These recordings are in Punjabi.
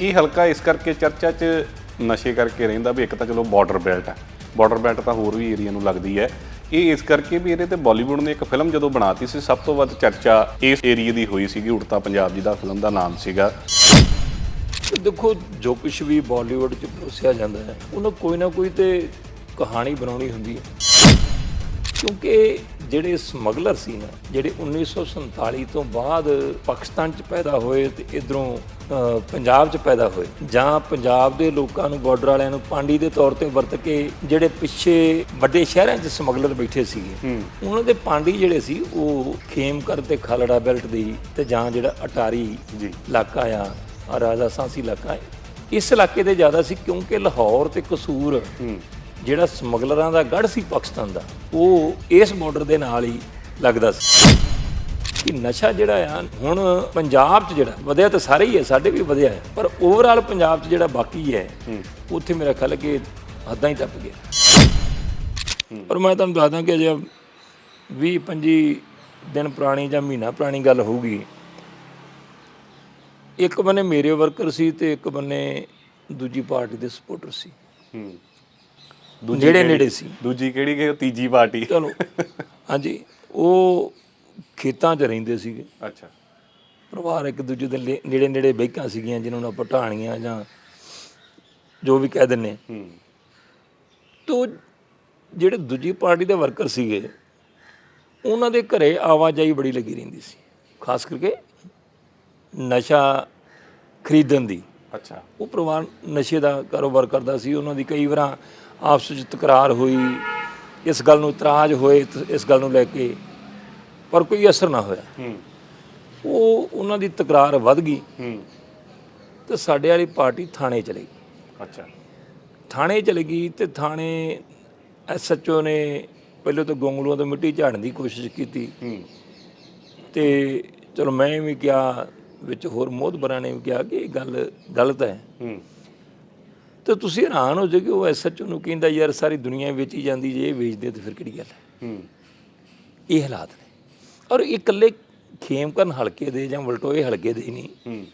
ਇਹ ਹਲਕਾ ਇਸ ਕਰਕੇ ਚਰਚਾ 'ਚ ਨਸ਼ੇ ਕਰਕੇ ਰਹਿੰਦਾ ਵੀ ਇੱਕ ਤਾਂ ਚਲੋ ਬਾਰਡਰ ਬੈਲਟ ਹੈ ਬਾਰਡਰ ਬੈਲਟ ਤਾਂ ਹੋਰ ਵੀ ਏਰੀਆ ਨੂੰ ਲੱਗਦੀ ਹੈ। ਇਹ ਇਸ ਕਰਕੇ ਵੀ ਇਹਦੇ ਤੇ ਬਾਲੀਵੁੱਡ ਨੇ ਇੱਕ ਫਿਲਮ ਜਦੋਂ ਬਣਾਤੀ ਸੀ, ਸਭ ਤੋਂ ਵੱਧ ਚਰਚਾ ਇਸ ਏਰੀਆ ਦੀ ਹੋਈ ਸੀਗੀ, ਉੜਤਾ ਪੰਜਾਬ ਜੀ ਦਾ ਫਿਲਮ ਦਾ ਨਾਮ ਸੀਗਾ। ਦੇਖੋ, ਜੋ ਕੁਝ ਵੀ ਬਾਲੀਵੁੱਡ 'ਚ ਪਰੋਸਿਆ ਜਾਂਦਾ ਹੈ, ਉਹਨਾਂ ਕੋਈ ਨਾ ਕੋਈ ਤੇ ਕਹਾਣੀ ਬਣਾਉਣੀ ਹੁੰਦੀ ਹੈ। ਕਿਉਂਕਿ ਜਿਹੜੇ ਸਮਗਲਰ ਸੀ ਨਾ ਜਿਹੜੇ 1947 ਤੋਂ ਬਾਅਦ ਪਾਕਿਸਤਾਨ 'ਚ ਪੈਦਾ ਹੋਏ ਤੇ ਇਧਰੋਂ ਪੰਜਾਬ 'ਚ ਪੈਦਾ ਹੋਏ ਜਾਂ ਪੰਜਾਬ ਦੇ ਲੋਕਾਂ ਨੂੰ ਬਾਰਡਰ ਵਾਲਿਆਂ ਨੂੰ ਪਾਂਡੀ ਦੇ ਤੌਰ ਤੇ ਵਰਤ ਕੇ ਜਿਹੜੇ ਪਿੱਛੇ ਵੱਡੇ ਸ਼ਹਿਰਾਂ 'ਚ ਸਮਗਲਰ ਬੈਠੇ ਸੀਗੇ ਉਹਨਾਂ ਦੇ ਪਾਂਡੀ ਜਿਹੜੇ ਸੀ ਉਹ ਖੇਮਕਰ ਤੇ ਖਾਲੜਾ ਬੈਲਟ ਦੀ ਤੇ ਜਾਂ ਜਿਹੜਾ ਅਟਾਰੀ ਜੀ। ਇਲਾਕਾ ਆ ਰਾਜਾ ਸਾਂਸੀ ਇਲਾਕਾ ਇਸ ਇਲਾਕੇ ਦੇ ਜ਼ਿਆਦਾ ਸੀ ਕਿਉਂਕਿ ਲਾਹੌਰ ਤੇ ਕਸੂਰ ਜਿਹੜਾ ਸਮਗਲਰਾਂ ਦਾ ਗੜ ਸੀ ਪਾਕਿਸਤਾਨ ਦਾ ਉਹ ਇਸ ਬਾਰਡਰ ਦੇ ਨਾਲ ਹੀ ਲੱਗਦਾ ਸੀ। ਕਿ ਨਸ਼ਾ ਜਿਹੜਾ ਆ ਹੁਣ ਪੰਜਾਬ 'ਚ ਜਿਹੜਾ ਵਧਿਆ ਤਾਂ ਸਾਰੇ ਹੀ ਹੈ ਸਾਡੇ ਵੀ ਵਧਿਆ ਹੈ ਪਰ ਓਵਰਆਲ ਪੰਜਾਬ 'ਚ ਜਿਹੜਾ ਬਾਕੀ ਹੈ ਉੱਥੇ ਮੇਰਾ ਖਿਆਲ ਹੈ ਕਿ ਹੱਦਾਂ ਹੀ ਟੱਪ ਗਿਆ। ਪਰ ਮੈਂ ਤੁਹਾਨੂੰ ਦੱਸਦਾ ਕਿ ਜੇ 20 25 ਦਿਨ ਪੁਰਾਣੀ ਜਾਂ ਮਹੀਨਾ ਪੁਰਾਣੀ ਗੱਲ ਹੋਊਗੀ ਇੱਕ ਬੰਨੇ ਮੇਰੇ ਵਰਕਰ ਸੀ ਤੇ ਇੱਕ ਬੰਨੇ ਦੂਜੀ ਪਾਰਟੀ ਦੇ ਸਪੋਰਟਰ ਸੀ। ਹੂੰ। ਨੇੜੇ ਨੇੜੇ ਸੀ। ਦੂਜੀ ਕਿਹੜੀ ਕਿ ਤੀਜੀ ਪਾਰਟੀ? ਚਲੋ ਹਾਂਜੀ ਉਹ ਖੇਤਾਂ 'ਚ ਰਹਿੰਦੇ ਸੀਗੇ। ਅੱਛਾ। ਪਰਿਵਾਰ ਇੱਕ ਦੂਜੇ ਦੇ ਲੇ- ਨੇੜੇ ਨੇੜੇ ਬੈਕਾਂ ਸੀਗੀਆਂ ਜਿਨ੍ਹਾਂ ਨੂੰ ਆਪਾਂ ਢਾਣੀਆਂ ਜਾਂ ਜੋ ਵੀ ਕਹਿ ਦਿੰਨੇ ਹੂੰ। ਤੋ ਜਿਹੜੇ ਦੂਜੀ ਪਾਰਟੀ ਦੇ ਵਰਕਰ ਸੀਗੇ ਉਹਨਾਂ ਦੇ ਘਰੇ ਆਵਾਜਾਈ ਬੜੀ ਲੱਗੀ ਰਹਿੰਦੀ ਸੀ। ਖਾਸ ਕਰਕੇ ਨਸ਼ਾ ਖਰੀਦਣ ਦੀ। ਅੱਛਾ। ਉਹ ਪਰਿਵਾਰ ਨਸ਼ੇ ਦਾ ਕਾਰੋਬਾਰ ਕਰਦਾ ਸੀ ਉਹਨਾਂ ਦੀ ਕਈ ਵਾਰਾਂ ਆਪਸ ਵਿੱਚ ਤਕਰਾਰ ਹੋਈ ਇਸ ਗੱਲ ਨੂੰ ਇਤਰਾਜ਼ ਹੋਏ ਇਸ ਗੱਲ ਨੂੰ ਲੈ ਕੇ ਪਰ ਕੋਈ ਅਸਰ ਨਾ ਹੋਇਆ। ਉਹ ਉਹਨਾਂ ਦੀ ਤਕਰਾਰ ਵੱਧ ਗਈ। ਤੇ ਸਾਡੇ ਵਾਲੀ ਪਾਰਟੀ ਥਾਣੇ ਚਲੇ ਗਈ। ਅੱਛਾ। ਥਾਣੇ ਚਲੇ ਗਈ ਤੇ ਥਾਣੇ ਐਸਐਚਓ ਨੇ ਪਹਿਲਾਂ ਤਾਂ ਗੋਂਗਲੂਆਂ ਤੋਂ ਮਿੱਟੀ ਝਾੜਨ ਦੀ ਕੋਸ਼ਿਸ਼ ਕੀਤੀ। ਤੇ ਚਲੋ ਮੈਂ ਵੀ ਕਿਹਾ ਵਿੱਚ ਹੋਰ ਮੋਹਤਬਰਾਂ ਨੇ ਵੀ ਕਿਹਾ ਕਿ ਇਹ ਗੱਲ ਗਲਤ ਹੈ। ਹੂੰ। ਤੇ ਤੁਸੀਂ ਹੈਰਾਨ ਹੋ ਜਾਓਗੇ ਉਹ ਐਸਐਚਓ ਨੂੰ ਕਹਿੰਦਾ ਯਾਰ ਸਾਰੀ ਦੁਨੀਆ ਵੇਚੀ ਜਾਂਦੀ ਜੇ ਇਹ ਵੇਚਦੇ ਤੇ ਫਿਰ ਕਿਹੜੀ ਗੱਲ ਹੈ? ਹੂੰ। ਇਹ ਹਾਲਾਤ ਨੇ। ਔਰ ਇਹ ਇਕੱਲੇ ਖੇਮਕਰਨ ਹਲਕੇ ਦੇ ਜਾਂ ਵਲਟੋਏ ਹਲਕੇ ਦੇ ਨਹੀਂ। ਹੂੰ।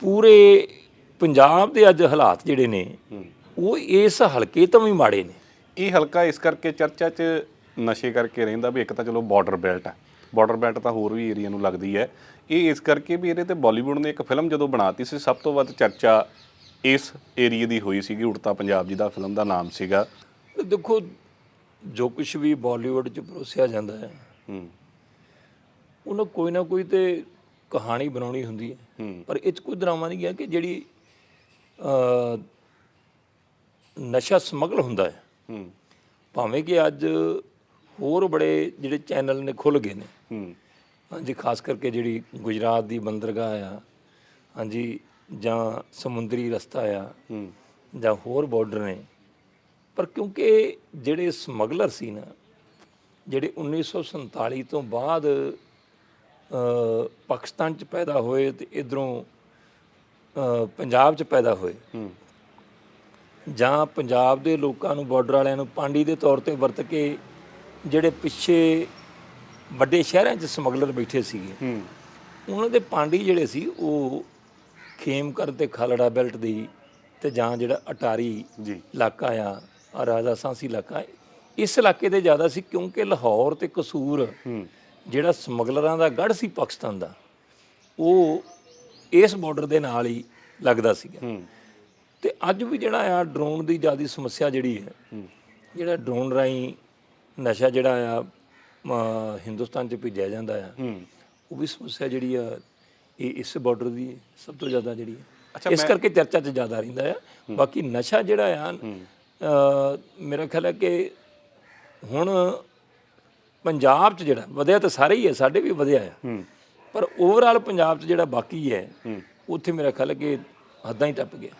ਪੂਰੇ ਪੰਜਾਬ ਦੇ ਅੱਜ ਹਾਲਾਤ ਜਿਹੜੇ ਨੇ ਉਹ ਇਸ ਹਲਕੇ ਤੋਂ ਵੀ ਮਾੜੇ ਨੇ। ਇਹ ਹਲਕਾ ਇਸ ਕਰਕੇ ਚਰਚਾ 'ਚ ਨਸ਼ੇ ਕਰਕੇ ਰਹਿੰਦਾ ਵੀ ਇੱਕ ਤਾਂ ਚਲੋ ਬਾਰਡਰ ਬੈਲਟ ਹੈ ਬਾਰਡਰ ਬੈਲਟ ਤਾਂ ਹੋਰ ਵੀ ਏਰੀਆ ਨੂੰ ਲੱਗਦੀ ਹੈ। ਇਹ ਇਸ ਕਰਕੇ ਵੀ ਇਹਦੇ ਤੇ ਬਾਲੀਵੁੱਡ ਨੇ ਇੱਕ ਫਿਲਮ ਜਦੋਂ ਬਣਾਤੀ ਸੀ ਸਭ ਤੋਂ ਵੱਧ ਚਰਚਾ ਇਸ ਏਰੀਆ ਦੀ ਹੋਈ ਸੀਗੀ ਉੜਤਾ ਪੰਜਾਬ ਜਿਹਦਾ ਫਿਲਮ ਦਾ ਨਾਮ ਸੀਗਾ। ਦੇਖੋ ਜੋ ਕੁਝ ਵੀ ਬਾਲੀਵੁੱਡ 'ਚ ਪਰੋਸਿਆ ਜਾਂਦਾ ਹੈ ਹੂੰ। ਉਹਨਾਂ ਕੋਈ ਨਾ ਕੋਈ ਤੇ ਕਹਾਣੀ ਬਣਾਉਣੀ ਹੁੰਦੀ ਹੈ। ਪਰ ਇਹ 'ਚ ਕੋਈ ਡਰਾਮਾ ਨਹੀਂ ਗਿਆ ਕਿ ਜਿਹੜੀ ਨਸ਼ਾ ਸਮਗਲ ਹੁੰਦਾ ਹੈ। ਹੂੰ। ਭਾਵੇਂ ਕਿ ਅੱਜ ਹੋਰ ਬੜੇ ਜਿਹੜੇ ਚੈਨਲ ਨੇ ਖੁੱਲ ਗਏ ਨੇ। ਹੂੰ। ਹਾਂਜੀ ਖਾਸ ਕਰਕੇ ਜਿਹੜੀ ਗੁਜਰਾਤ ਦੀ ਬੰਦਰਗਾਹ ਆ ਹਾਂਜੀ ਜਾਂ ਸਮੁੰਦਰੀ ਰਸਤਾ ਆ ਹੂੰ। ਜਾਂ ਹੋਰ ਬਾਰਡਰ ਨੇ। ਪਰ ਕਿਉਂਕਿ ਜਿਹੜੇ ਸਮਗਲਰ ਸੀ ਨਾ ਜਿਹੜੇ 1947 ਤੋਂ ਬਾਅਦ ਅ, ਪਾਕਿਸਤਾਨ ਚ ਪੈਦਾ ਹੋਏ ਤੇ ਇਧਰੋਂ ਪੰਜਾਬ ਚ ਪੈਦਾ ਹੋਏ। ਹੂੰ। ਜਾਂ ਪੰਜਾਬ ਦੇ ਲੋਕਾਂ ਨੂੰ ਬਾਰਡਰ ਵਾਲਿਆਂ ਨੂੰ ਪਾਂਡੀ ਦੇ ਤੌਰ ਤੇ ਵਰਤ ਕੇ ਜਿਹੜੇ ਪਿੱਛੇ ਵੱਡੇ ਸ਼ਹਿਰਾਂ 'ਚ ਸਮਗਲਰ ਬੈਠੇ ਸੀਗੇ। ਹੂੰ। ਉਹਨਾਂ ਦੇ ਪਾਂਡੀ ਜਿਹੜੇ ਸੀ ਉਹ ਖੇਮਕਰ ਤੇ ਖਾਲੜਾ ਬੈਲਟ ਦੀ ਤੇ ਜਾਂ ਜਿਹੜਾ ਅਟਾਰੀ ਜੀ। ਇਲਾਕਾ ਆ ਆ ਰਾਜਾ ਸਾਂਸੀ ਇਲਾਕਾ ਹੈ ਇਸ ਇਲਾਕੇ ਦੇ ਜ਼ਿਆਦਾ ਸੀ ਕਿਉਂਕਿ ਲਾਹੌਰ ਤੇ ਕਸੂਰ ਹੂੰ। ਜਿਹੜਾ ਸਮਗਲਰਾਂ ਦਾ ਗੜ ਸੀ ਪਾਕਿਸਤਾਨ ਦਾ ਉਹ ਇਸ ਬਾਰਡਰ ਦੇ ਨਾਲ ਹੀ ਲੱਗਦਾ ਸੀਗਾ। ਹੂੰ। ਤੇ ਅੱਜ ਵੀ ਜਿਹੜਾ ਆ ਡਰੋਨ ਦੀ ਜ਼ਿਆਦਾ ਸਮੱਸਿਆ ਜਿਹੜੀ ਹੈ ਜਿਹੜਾ ਡਰੋਨ ਰਾਹੀਂ ਨਸ਼ਾ ਜਿਹੜਾ ਆ ਅਮ, ਹਿੰਦੁਸਤਾਨ 'ਚ ਭੇਜਿਆ ਜਾਂਦਾ ਆ ਉਹ ਵੀ ਸਮੱਸਿਆ ਜਿਹੜੀ ਆ ਇਹ ਇਸ ਬਾਰਡਰ ਦੀ ਸਭ ਤੋਂ ਜ਼ਿਆਦਾ ਜਿਹੜੀ ਹੈ ਇਸ ਕਰਕੇ ਚਰਚਾ 'ਚ ਜ਼ਿਆਦਾ ਰਹਿੰਦਾ ਆ। ਬਾਕੀ ਨਸ਼ਾ ਜਿਹੜਾ ਆ ਅ, ਮੇਰਾ ਖਿਆਲ ਹੈ ਕਿ ਹੁਣ ਪੰਜਾਬ 'ਚ ਜਿਹੜਾ ਵਧਿਆ ਤਾਂ ਸਾਰੇ ਹੀ ਹੈ ਸਾਡੇ ਵੀ ਵਧਿਆ ਆ। ਪਰ ਓਵਰਆਲ ਪੰਜਾਬ 'ਚ ਜਿਹੜਾ ਬਾਕੀ ਹੂੰ। ਉੱਥੇ ਮੇਰਾ ਖਿਆਲ ਹੈ ਕਿ ਹੱਦਾਂ ਹੀ ਟੱਪ ਗਿਆ।